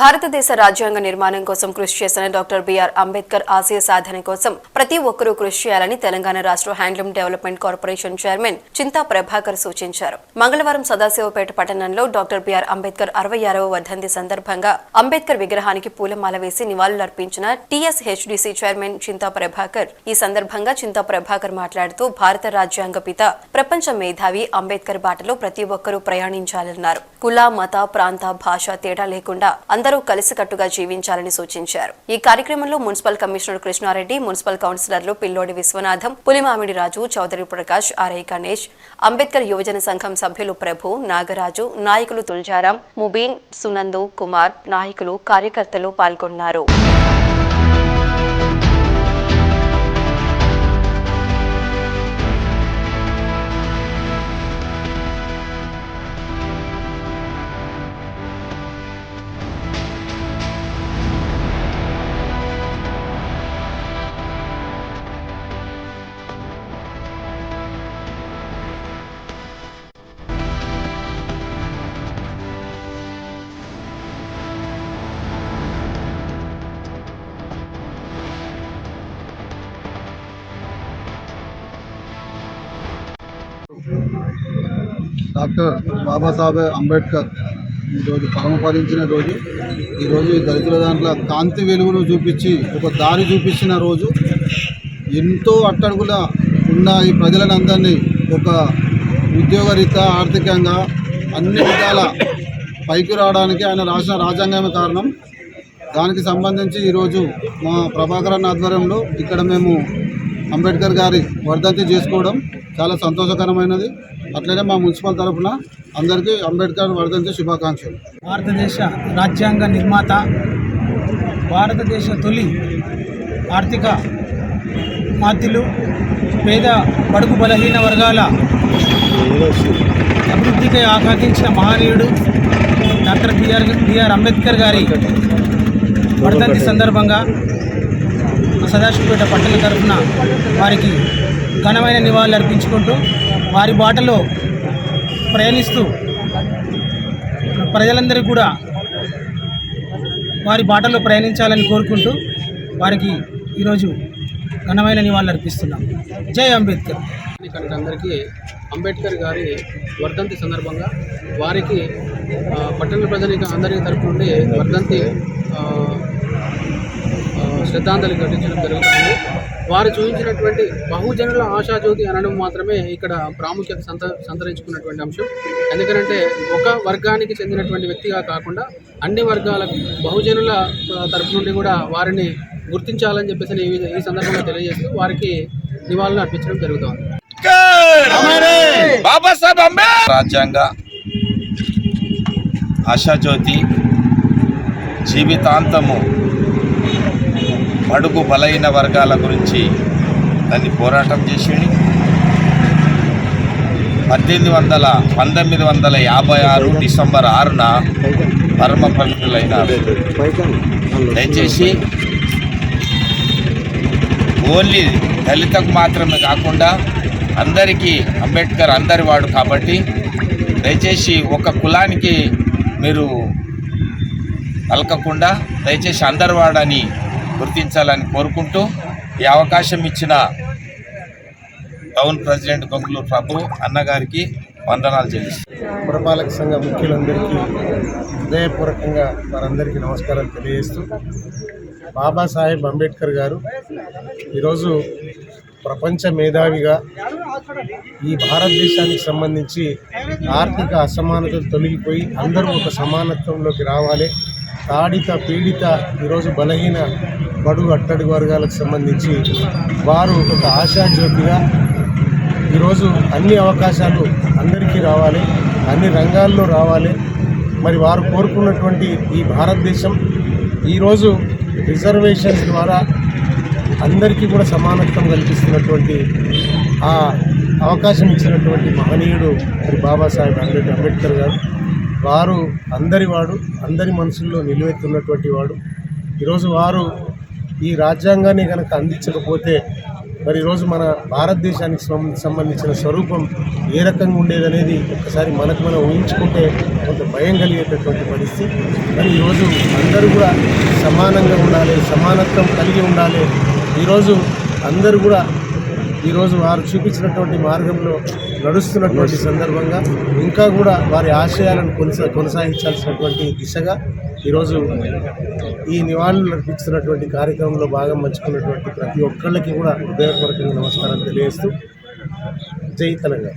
భారతదేశ రాజ్యాంగ నిర్మాణం కోసం కృషి చేసిన డాక్టర్ బిఆర్ అంబేద్కర్ ఆశయ సాధన కోసం ప్రతి ఒక్కరూ కృషి చేయాలని తెలంగాణ రాష్ట్ర handloom development corporation chairman Chinta Prabhakar సూచించారు. మంగళవారం సదాశివపేట పట్టణంలో డాక్టర్ బిఆర్ అంబేద్కర్ అరవై ఆరవ వర్ధంతి సందర్భంగా అంబేద్కర్ విగ్రహానికి పూలమాల వేసి నివాళులర్పించిన TS HDC chairman Chinta Prabhakar. ఈ సందర్భంగా చింతా ప్రభాకర్ మాట్లాడుతూ భారత రాజ్యాంగ పిత ప్రపంచ మేధావి అంబేద్కర్ బాటలో ప్రతి ఒక్కరూ ప్రయాణించాలన్నారు. కుల మత ప్రాంత భాష తేడా లేకుండా అందరూ కలిసికట్టుగా జీవించాలని సూచించారు. ఈ కార్యక్రమంలో మున్సిపల్ కమిషనర్ కృష్ణారెడ్డి మున్సిపల్ కౌన్సిలర్లు పిల్లోడి విశ్వనాథం పులిమామిడి రాజు చౌదరి ప్రకాష్ ఆర్ఐ గణేష్ అంబేద్కర్ యువజన సంఘం సభ్యులు ప్రభు నాగరాజు నాయకులు తుల్జారాం ముబీన్ సునందు కుమార్ నాయకులు కార్యకర్తలు పాల్గొన్నారు. డాక్టర్ బాబాసాహెబ్ అంబేద్కర్ ఈరోజు పరమపదించిన రోజు. ఈరోజు ఈ దళితుల దాంట్లో కాంతి వెలుగును చూపించి ఒక దారి చూపించిన రోజు. ఎంతో అట్టడుగుల ఉన్న ఈ ప్రజలందరినీ ఒక ఉద్యోగరీత్యా ఆర్థికంగా అన్ని విధాల పైకి రావడానికి ఆయన రాసిన రాజ్యాంగమే కారణం. దానికి సంబంధించి ఈరోజు మా ప్రభాకర్ అన్న ఆధ్వర్యంలో ఇక్కడ మేము అంబేద్కర్ గారి వర్ధంతి చేసుకోవడం చాలా సంతోషకరమైనది. అట్లనే మా మున్సిపల్ తరఫున అందరికీ అంబేద్కర్ వర్ధంతి శుభాకాంక్షలు. భారతదేశ రాజ్యాంగ నిర్మాత భారతదేశ తొలి ఆర్థిక మాధ్యులు పేద బడుగు బలహీన వర్గాల అభివృద్ధికై ఆకాంక్షించిన మహనీయుడు డాక్టర్ బిఆర్ బిఆర్ అంబేద్కర్ గారి వర్ధంతి సందర్భంగా సదాశివపేట పట్టణ తరఫున వారికి ఘనమైన నివాళులు అర్పించుకుంటూ వారి బాటలో ప్రయాణిస్తూ ప్రజలందరూ కూడా వారి బాటలో ప్రయాణించాలని కోరుకుంటూ వారికి ఈరోజు ఘనమైన నివాళులు అర్పిస్తున్నాం. జై అంబేద్కర్. ఇక్కడికి అందరికీ అంబేద్కర్ గారి వర్ధంతి సందర్భంగా వారికి పట్టణ ప్రజలకి అందరి తరపు నుండి వర్ధంతి శ్రద్ధాంజలి ఘటించడం జరుగుతుంది. వారు చూపించినటువంటి బహుజనుల ఆశాజ్యోతి అనడం మాత్రమే ఇక్కడ ప్రాముఖ్యత సంత సంతరించుకున్నటువంటి అంశం. ఎందుకంటే ఒక వర్గానికి చెందినటువంటి వ్యక్తిగా కాకుండా అన్ని వర్గాల బహుజనుల తరపు నుండి కూడా వారిని గుర్తించాలని చెప్పేసి ఈ ఈ సందర్భంగా తెలియజేస్తూ వారికి నివాళులు అర్పించడం జరుగుతుంది. రాజ్యాంగ ఆశాజ్యోతి జీవితాంతము బడుగు బలైన వర్గాల గురించి దాన్ని పోరాటం చేసింది పద్దెనిమిది వందల పంతొమ్మిది వందల యాభై ఆరు డిసెంబర్ ఆరున పరమ పవిత్రులైనారు దయచేసి ఓన్లీ దళితకు మాత్రమే కాకుండా అందరికీ అంబేద్కర్ అందరి వాడు కాబట్టి దయచేసి ఒక కులానికి మీరు పలకకుండా దయచేసి అందరి వాడని గుర్తించాలని కోరుకుంటూ ఈ అవకాశం ఇచ్చిన టౌన్ ప్రెసిడెంట్ గొంగులూరు ప్రభు అన్నగారికి వందనాలు చెల్లిస్తాను పురపాలక సంఘ ముఖ్యులందరికీ హృదయపూర్వకంగా వారందరికీ నమస్కారాలు తెలియజేస్తూ బాబాసాహెబ్ అంబేద్కర్ గారు ఈరోజు ప్రపంచ మేధావిగా ఈ భారతదేశానికి సంబంధించి ఆర్థిక అసమానతలు తొలగిపోయి అందరూ ఒక సమానత్వంలోకి రావాలి. తాడిత పీడిత ఈరోజు బలహీన బడుగు అట్టడుగు వర్గాలకు సంబంధించి వారు ఒక ఆశాజ్యోతిగా ఈరోజు అన్ని అవకాశాలు అందరికీ రావాలి అన్ని రంగాల్లో రావాలి. మరి వారు కోరుకున్నటువంటి ఈ భారతదేశం ఈరోజు రిజర్వేషన్స్ ద్వారా అందరికీ కూడా సమానత్వం కల్పిస్తున్నటువంటి ఆ అవకాశం ఇచ్చినటువంటి మహనీయుడు మరి బాబాసాహెబ్ అంబేద్కర్ అంబేద్కర్ గారు. వారు అందరి వాడు అందరి మనసుల్లో నిలువెత్తున్నటువంటి వాడు. ఈరోజు వారు ఈ రాజ్యాంగాన్ని కనుక అందించకపోతే మరి ఈరోజు మన భారతదేశానికి సం- సంబంధించిన స్వరూపం ఏ రకంగా ఉండేదనేది ఒకసారి మనకు మనం ఊహించుకుంటే కొంత భయం కలిగేటటువంటి పరిస్థితి. మరి ఈరోజు అందరూ కూడా సమానంగా ఉండాలి సమానత్వం కలిగి ఉండాలి. ఈరోజు అందరూ కూడా ఈరోజు వారు చూపించినటువంటి మార్గంలో నడుస్తున్నటువంటి సందర్భంగా ఇంకా కూడా వారి ఆశయాలను కొనసా కొనసాగించాల్సినటువంటి దిశగా ఈరోజు ఈ నివాళులు అర్పిస్తున్నటువంటి కార్యక్రమంలో భాగం పంచుకున్నటువంటి ప్రతి ఒక్కళ్ళకి కూడా హృదయపూర్వకంగా నమస్కారం తెలియజేస్తూ జై తెలంగాణ.